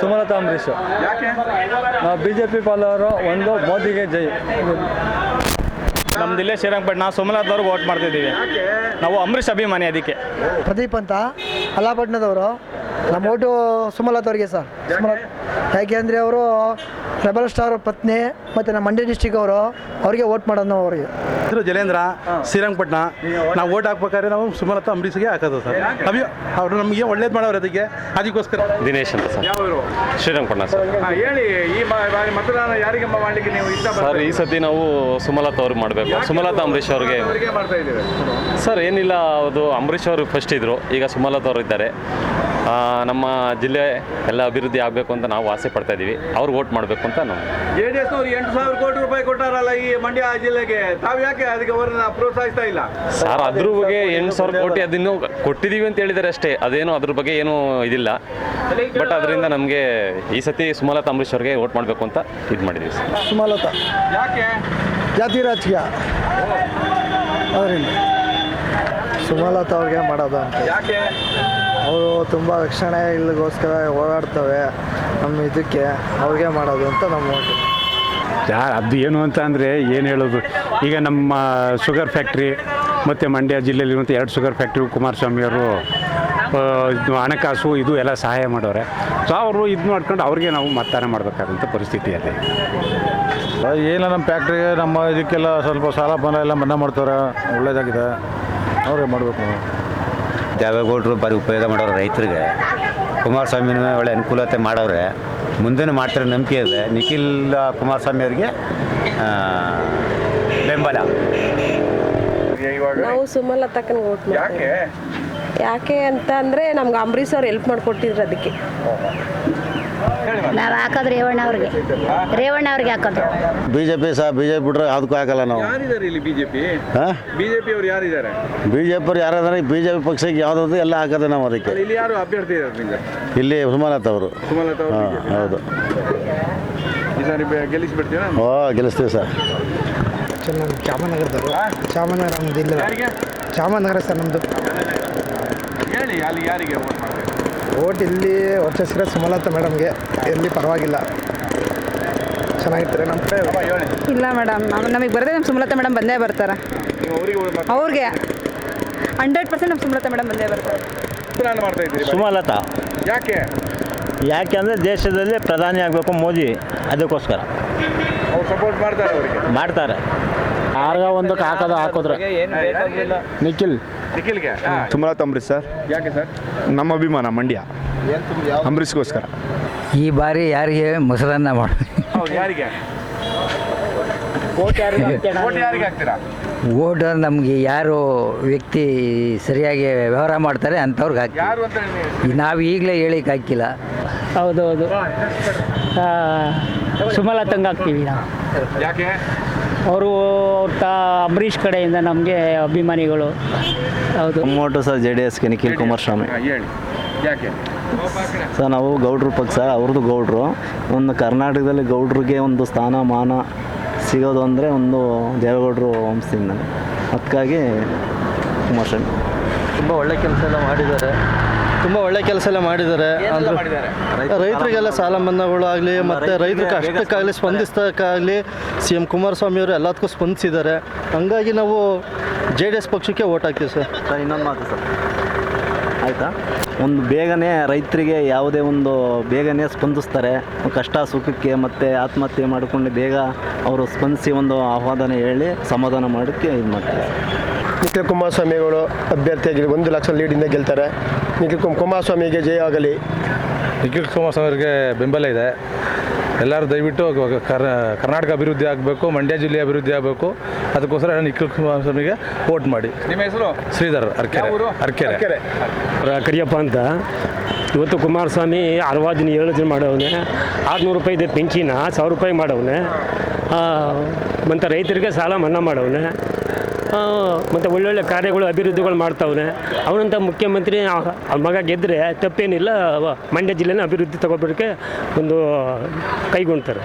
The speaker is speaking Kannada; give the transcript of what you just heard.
Sumalatha Ambareesh. B J P ಪಾಲವರು ಒಂದು ಮೋದಿಗೆ ಜೈ. ನಮ್ದು ಇಲ್ಲೇ ಶ್ರೀರಂಗಪಟ್ಟಣ ಸುಮಲತಾ ಅವ್ರಿಗೆ ವೋಟ್ ಮಾಡ್ತಿದ್ದೀವಿ. ನಾವು ಅಂಬರೀಷ್ ಅಭಿಮಾನಿ ಅದಕ್ಕೆ. ಪ್ರದೀಪ್ ಅಂತ ಅಲ್ಲಾಪಟ್ಟಣದವರು. ನಮ್ಮ ಓಟು ಸುಮಲತಾವ್ರಿಗೆ ಸರ್. ಸುಮಲತಾ ಯಾಕೆ ಅಂದರೆ ಅವರು ರೆಬಲ್ ಸ್ಟಾರ್ ಪತ್ನಿ ಮತ್ತು ನಮ್ಮ ಮಂಡ್ಯ ಡಿಸ್ಟಿಕ್ ಅವರು ಅವರಿಗೆ ವೋಟ್ ಮಾಡೋದು ನಾವು ಅವರಿಗೆ. ಹೆಸರು ಜಲೇಂದ್ರ ಶ್ರೀರಂಗಪಟ್ಟಣ ನಾವು ಓಟ್ ಹಾಕ್ಬೇಕಾದ್ರೆ ನಾವು ಸುಮಲತಾ ಅಂಬರೀಷ್ಗೆ ಹಾಕೋದು ಸರ್. ಅಭಿ ಅವರು ನಮಗೆ ಒಳ್ಳೇದು ಮಾಡೋರು ಅದಕ್ಕೆ. ಅದಕ್ಕೋಸ್ಕರ. ದಿನೇಶ್ ಅಂತ ಸರ್. ಶ್ರೀರಂಗಪಟ್ಟಣ ಸರ್. ಹೇಳಿ ಈ ಬಾರಿ ಮತದಾನ ಯಾರಿಗೆ ಮಾಡಲಿಕ್ಕೆ ನೀವು ಇಷ್ಟ ಸರ್ ಈ ಸತಿ ನಾವು ಸುಮಲತಾ ಅವ್ರಿಗೆ ಮಾಡಬೇಕು. ಸುಮಲತಾ ಅಂಬರೀಷ್ ಅವ್ರಿಗೆ. ಅವರಿಗೆ ಮಾಡ್ತಾ ಇದ್ದೀವಿ ಸರ್ ಏನಿಲ್ಲ ಅದು ಅಂಬರೀಷ್ ಅವರು ಫಸ್ಟ್ ಇದ್ದರು ಈಗ ಸುಮಲತಾ ಅವರು ಇದ್ದಾರೆ. ನಮ್ಮ ಜಿಲ್ಲೆ ಎಲ್ಲ ಅಭಿವೃದ್ಧಿ ಆಗಬೇಕು ಅಂತ ನಾವು ಆಸೆ ಪಡ್ತಾ ಇದ್ದೀವಿ ಅವ್ರು ವೋಟ್ ಮಾಡಬೇಕು ಅಂತ ನಾವು. ಜೆ ಡಿ ಎಸ್ನವ್ರು ಎಂಟು ಸಾವಿರ ಕೋಟಿ ರೂಪಾಯಿ ಕೊಟ್ಟಾರಲ್ಲ ಈ ಮಂಡ್ಯ ಜಿಲ್ಲೆಗೆ. ತಾವು ಯಾಕೆ ಅದಕ್ಕೆ ಅವರನ್ನ ಪ್ರೋತ್ಸಾಹಿಸ್ತಾ ಇಲ್ಲ? ಸರ್ ಅದ್ರ ಬಗ್ಗೆ ಎಂಟು ಸಾವಿರ ಕೋಟಿ ಅದನ್ನು ಕೊಟ್ಟಿದ್ದೀವಿ ಅಂತ ಹೇಳಿದ್ದಾರೆ ಅಷ್ಟೇ. ಅದೇನು ಅದ್ರ ಬಗ್ಗೆ ಏನೂ ಇದಿಲ್ಲ. ಬಟ್ ಅದರಿಂದ ನಮಗೆ ಈ ಸತಿ ಸುಮಲತಾ ಅಂಬರೀಶ್ ಅವ್ರಿಗೆ ವೋಟ್ ಮಾಡಬೇಕು ಅಂತ ಇದು ಮಾಡಿದ್ದೀವಿ ಸರ್. ಸುಮಲತ. ಯಾಕೆ? ಜಾತಿ ರಾಜಕೀಯ. ಅದರಿಂದ. ಸುಮಲತಾ ಅವ್ರಿಗೆ ಮಾಡೋದು ಅಂತ. ಯಾಕೆ? ಅವರು ತುಂಬ ರಕ್ಷಣೆ ಇಲ್ಲಿಗೋಸ್ಕರ ಓಡಾಡ್ತವೆ ನಮ್ಮ ಇದಕ್ಕೆ ಅವ್ರಿಗೆ ಮಾಡೋದು ಅಂತ ನಮ್ಮ ಯಾರ ಅದು ಏನು ಅಂತ ಅಂದರೆ ಏನು ಹೇಳೋದು? ಈಗ ನಮ್ಮ ಶುಗರ್ ಫ್ಯಾಕ್ಟ್ರಿ ಮತ್ತು ಮಂಡ್ಯ ಜಿಲ್ಲೆಯಲ್ಲಿರುವಂಥ ಎರಡು ಶುಗರ್ ಫ್ಯಾಕ್ಟ್ರಿ ಕುಮಾರಸ್ವಾಮಿಯವರು ಹಣಕಾಸು ಇದು ಎಲ್ಲ ಸಹಾಯ ಮಾಡೋರೆ. ಸೊ ಅವರು ಇದು ಮಾಡ್ಕೊಂಡು ಅವ್ರಿಗೆ ನಾವು ಮತದಾನ ಮಾಡಬೇಕಾದಂಥ ಪರಿಸ್ಥಿತಿಯಲ್ಲಿ ಏನ ನಮ್ಮ ಫ್ಯಾಕ್ಟ್ರಿಗೆ ನಮ್ಮ ಇದಕ್ಕೆಲ್ಲ ಸ್ವಲ್ಪ ಸಾಲ ಪಾಲ ಎಲ್ಲ ಮನ್ನಾ ಮಾಡ್ತಾರೆ ಒಳ್ಳೇದಾಗಿದೆ. ಅವ್ರಿಗೆ ಮಾಡಬೇಕು ದೇವೇಗೌಡರು ಬರೀ ಉಪಯೋಗ ಮಾಡೋರು ರೈತರಿಗೆ. ಕುಮಾರಸ್ವಾಮಿನ ಒಳ್ಳೆ ಅನುಕೂಲತೆ ಮಾಡವ್ರೆ ಮುಂದೆನೂ ಮಾತ್ರ ನಂಬಿಕೆ ಇದೆ. ನಿಖಿಲ್ ಕುಮಾರಸ್ವಾಮಿ ಅವರಿಗೆ ಬೆಂಬಲ. ಇವಾಗ ನಾವು ಸುಮಲತಕ್ಕನ ವೋಟ್ ಯಾಕೆ? ಯಾಕೆ ಅಂತ ಅಂದರೆ ನಮ್ಗೆ ಅಂಬರೀಷ್ ಅವ್ರು ಹೆಲ್ಪ್ ಮಾಡಿಕೊಟ್ಟಿದ್ರು ಅದಕ್ಕೆ. ನಾವು ಹಾಕೋದು ರೇವಣ್ಣ ಅವ್ರಿಗೆ. ರೇವಣ್ಣ ಅವ್ರಿಗೆ ಹಾಕೋದು. ಬಿಜೆಪಿ ಜೆ ಪಿ ಸಹ ಬಿಜೆಪಿ ಜೆ ಪಿ ಬಿಟ್ರೆ ಅದಕ್ಕೂ ಹಾಕಲ್ಲ ನಾವು. ಯಾರಿದ್ದಾರೆ ಇಲ್ಲಿ ಬಿಜೆಪಿ? ಹಾಂ? ಬಿಜೆಪಿ ಅವ್ರು ಯಾರಿದ್ದಾರೆ? ಬಿಜೆಪಿ ಜೆ ಪಿ ಯಾರಾದ್ರೆ ಬಿ ಜೆ ಪಿ ಪಕ್ಷಕ್ಕೆ ಯಾವ್ದು ಎಲ್ಲ ಹಾಕೋದು ನಾವು ಅದಕ್ಕೆ. ಇಲ್ಲಿ ಯಾರು ಅಭ್ಯರ್ಥಿ ಇದ್ದಾರೆ ನಿಮ್ಗೆ? ಇಲ್ಲಿ ಸುಮಲತಾ ಅವರು. ಸುಮಲತಾ ಅವರು ಹೌದು. ಈ ಸಾರಿ ಗೆಲ್ಲಿಸ್ಬಿಡ್ತೀರಾ? ಓ ಗೆಲ್ಲಿಸ್ತೀವಿ ಸರ್. ನಮ್ಮ ಚಾಮನಗರದವರು. ಚಾಮನಗರ ಯಾರಿಗೆ? ಚಾಮನಗರ ಸರ್ ನಮ್ಮದು ಹೇಳಿ ಅಲ್ಲಿ ಯಾರಿಗೆ ಓಟ್ ಇಲ್ಲಿ ವರ್ಚಸ್ಸಿರೋ ಸುಮಲತಾ ಮೇಡಮ್ಗೆ. ಎಲ್ಲಿ ಪರವಾಗಿಲ್ಲ. ಚೆನ್ನಾಗಿರ್ತಾರೆ ನಮ್ಮ ಕಡೆ ಇಲ್ಲ ಮೇಡಮ್ ನಮಗೆ ಬರದೆ ನಮ್ಮ ಸುಮಲತಾ ಮೇಡಮ್ ಬಂದೇ ಬರ್ತಾರೆ. ಅವರಿಗೆ ಹಂಡ್ರೆಡ್ ಪರ್ಸೆಂಟ್ ನಮ್ಮ ಸುಮಲತಾ ಮೇಡಮ್ ಬಂದೇ ಬರ್ತಾರೆ. ಸುಮಲತಾ. ಯಾಕೆ? ಯಾಕೆಂದರೆ ದೇಶದಲ್ಲಿ ಪ್ರಧಾನಿ ಆಗಬೇಕು ಮೋದಿ ಅದಕ್ಕೋಸ್ಕರ. ಅವ್ರು ಸಪೋರ್ಟ್ ಮಾಡ್ತಾರೆ ಅವರಿಗೆ. ಮಾಡ್ತಾರೆ. ಆರ್ಗ ಒಂದಕ್ಕೆ ಹಾಕೋದು ಹಾಕಿದ್ರೆ. ನಿಖಿಲ್ ನಿಖಿಲ್ಗೆ? ತುಮರಾತ್ ಅಂಬರೀಶ್ ಸರ್. ಯಾಕೆ ಸರ್? ನಮ್ಮ ಅಭಿಮಾನ ಮಂಡ್ಯ. ಅಂಬರೀಷ್ಗೋಸ್ಕರ. ಈ ಬಾರಿ ಯಾರಿಗೆ ಮೊಸರನ್ನ ಮಾಡಿ ಹೌದು ಯಾರಿಗೆ? ಓಟ್ ಯಾರಿಗೆ ಹಾಕ್ತೀರಾ? ಓಟ್ ನಮಗೆ ಯಾರು ವ್ಯಕ್ತಿ ಸರಿಯಾಗಿ ವ್ಯವಹಾರ ಮಾಡ್ತಾರೆ ಅಂಥವ್ರಿಗೆ ಹಾಕಿ ಯಾರು ಅಂತ ಹೇಳಿ ನಾವು? ಈಗಲೇ ಹೇಳಿಕ್ಕೆ ಹಾಕಿಲ್ಲ. ಹೌದೌದು. ಸುಮಲತಂಗೆ ಹಾಕ್ತೀವಿ ನಾವು. ಯಾಕೆ? ಅವರು ಅವ್ರ ತಾ ಅಂಬರೀಷ್ ಕಡೆಯಿಂದ ನಮಗೆ ಅಭಿಮಾನಿಗಳು. ಹೌದು. ಮೋಟು ಸರ್ ಜೆ ಡಿ ಎಸ್ಗೆ ನಿಖಿಲ್ ಕುಮಾರಸ್ವಾಮಿ ಹಾ, ಹೇಳಿ. ಯಾಕೆ? ಸರ್ ನಾವು ಗೌಡ್ರ ಪಕ್ಷ ಅವ್ರದ್ದು ಗೌಡ್ರು. ಒಂದು ಕರ್ನಾಟಕದಲ್ಲಿ ಗೌಡ್ರಿಗೆ ಒಂದು ಸ್ಥಾನಮಾನ ಸಿಗೋದು ಅಂದರೆ ಒಂದು ದೇವೇಗೌಡರು ವಂಶದಿಂದ. ಅದಕ್ಕಾಗಿ ಕುಮಾರಸ್ವಾಮಿ ತುಂಬ ಒಳ್ಳೆ ಕೆಲಸ ಎಲ್ಲ ಮಾಡಿದ್ದಾರೆ. ತುಂಬ ಒಳ್ಳೆ ಕೆಲಸ ಎಲ್ಲ ಮಾಡಿದ್ದಾರೆ. ಅಂದ್ರೆ ರೈತರಿಗೆಲ್ಲ ಸಾಲ ಮನ್ನಾಗಳು ಆಗಲಿ ಮತ್ತು ರೈತರ ಕಷ್ಟಕ್ಕಾಗಲಿ ಸ್ಪಂದಿಸೋಕ್ಕಾಗಲಿ ಸಿ ಎಂ ಕುಮಾರಸ್ವಾಮಿ ಅವರು ಎಲ್ಲದಕ್ಕೂ ಸ್ಪಂದಿಸಿದ್ದಾರೆ. ಹಂಗಾಗಿ ನಾವು ಜೆ ಡಿ ಎಸ್ ಪಕ್ಷಕ್ಕೆ ಓಟ್ ಹಾಕ್ತೀವಿ ಸರ್. ಸರ್ ಇನ್ನೊಂದು ಮಾತು ಸರ್. ಆಯಿತಾ? ಒಂದು ಬೇಗನೆ ರೈತರಿಗೆ ಯಾವುದೇ ಒಂದು ಬೇಗನೆ ಸ್ಪಂದಿಸ್ತಾರೆ. ಕಷ್ಟ ಸುಖಕ್ಕೆ ಮತ್ತು ಆತ್ಮಹತ್ಯೆ ಮಾಡಿಕೊಂಡು ಬೇಗ ಅವರು ಸ್ಪಂದಿಸಿ ಒಂದು ಆಹ್ವಾನ ಹೇಳಿ ಸಮಾಧಾನ ಮಾಡೋಕ್ಕೆ ಇದು ಮಾಡ್ತಾರೆ ನಿಖಿಲ್ ಕುಮಾರಸ್ವಾಮಿಗಳು ಅಭ್ಯರ್ಥಿಯಾಗಿ ಒಂದು ಲಕ್ಷ ಲೀಡಿಂದ ಗೆಲ್ತಾರೆ. ನಿಖಿಲ್ ಕುಮ್- ಕುಮಾರಸ್ವಾಮಿಗೆ ಜಯ ಆಗಲಿ. ನಿಖಿಲ್ ಕುಮಾರಸ್ವಾಮಿ ಅವರಿಗೆ ಬೆಂಬಲ ಇದೆ. ಎಲ್ಲರೂ ದಯವಿಟ್ಟು ಕರ್ ಕರ್ನಾಟಕ ಅಭಿವೃದ್ಧಿ ಆಗಬೇಕು ಮಂಡ್ಯ ಜಿಲ್ಲೆ ಅಭಿವೃದ್ಧಿ ಆಗಬೇಕು. ಅದಕ್ಕೋಸ್ಕರ ನಿಖಿಲ್ ಕುಮಾರಸ್ವಾಮಿಗೆ ವೋಟ್ ಮಾಡಿ. ನಿಮ್ಮ ಹೆಸರು? ಶ್ರೀಧರ್ ಅರ್ಕೆರೆ? ಅರ್ಕೆರೆ. ಕರಿಯಪ್ಪ ಅಂತ. ಇವತ್ತು ಕುಮಾರಸ್ವಾಮಿ ಅರವತ್ತು ದಿನ ಯೋಜನೆ ಮಾಡವನೆ. ಆರುನೂರು ರೂಪಾಯಿ ಇದೆ ಪಿಂಚಿನ ಸಾವಿರ ರೂಪಾಯಿ ಮಾಡವನೆ. ಮತ್ತು ರೈತರಿಗೆ ಸಾಲ ಮನ್ನಾ ಮಾಡವನೆ. ಮತ್ತು ಒಳ್ಳೊಳ್ಳೆ ಕಾರ್ಯಗಳು, ಅಭಿವೃದ್ಧಿಗಳು ಮಾಡ್ತಾವನೆ. ಅವನಂತ ಮುಖ್ಯಮಂತ್ರಿ ಅವ್ರ ಮಗ ಗೆದ್ದರೆ ತಪ್ಪೇನಿಲ್ಲ ಮಂಡ್ಯ ಜಿಲ್ಲೆನ ಅಭಿವೃದ್ಧಿ ತಗೊಬರೋಕ್ಕೆ ಒಂದು ಕೈಗೊಂಡ್ತಾರೆ